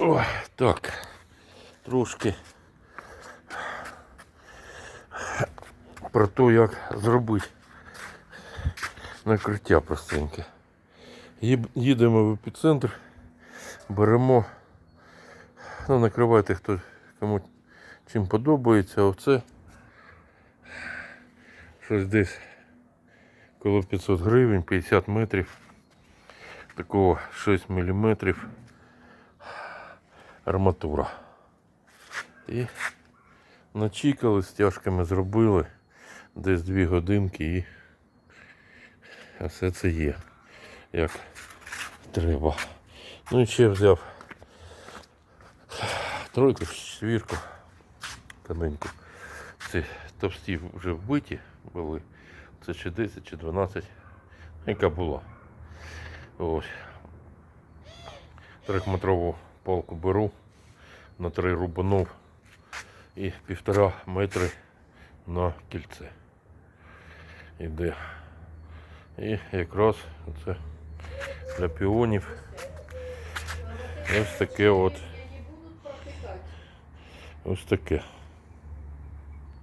Ой, так. Трошки про те, як зробити накриття простеньке. Їдемо в епіцентр, беремо, ну, накривайте хто кому чим подобається, оце щось десь коло 500 гривень, 50 метрів, такого 6 міліметрів арматура. І начікали, стяжками зробили десь 2 годинки і все це є, як треба. Ну і ще взяв тройку, четвірку, тоненьку. Ці товсті вже вбиті були. Це чи 10, чи 12, яка була. Ось. Трьохметрову палку беру, на три рубанув і півтора метри на кільце. Іде. І якраз це для піонів ось таке от. Ось таке.